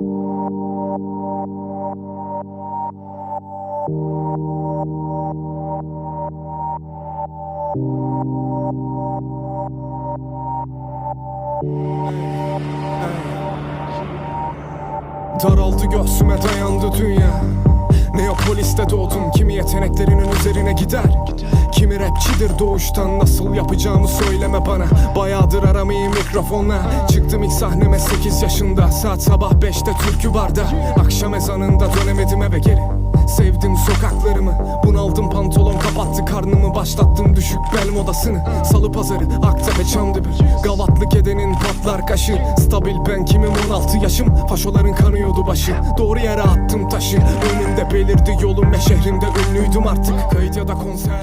Daraldı göğsüme dayandı dünya Neapolis'te doğdum. Kimi yeteneklerinin üzerine gider? Kimi rapçidir doğuştan Nasıl yapacağımı söyleme bana. Bayağıdır aramayı mikrofonla Çıktım ilk sahneme 8 yaşında. Saat sabah 5'te türkü barda Akşam ezanında dönemedim eve geri Sevdim sokaklarımı. Bunaldım pantolon kapattı karnımı. Başlattım düşük bel modasını. Salı pazarı Aktepe Çamdibi Gavatlık edenin patlar kaşı Stabil ben kimim? 16 yaşım Faşoların kanıyordu başı. Doğru yere attım taşı Önümde belirdi yolum ve şehrimde ünlüydüm artık. Kayıt ya da konser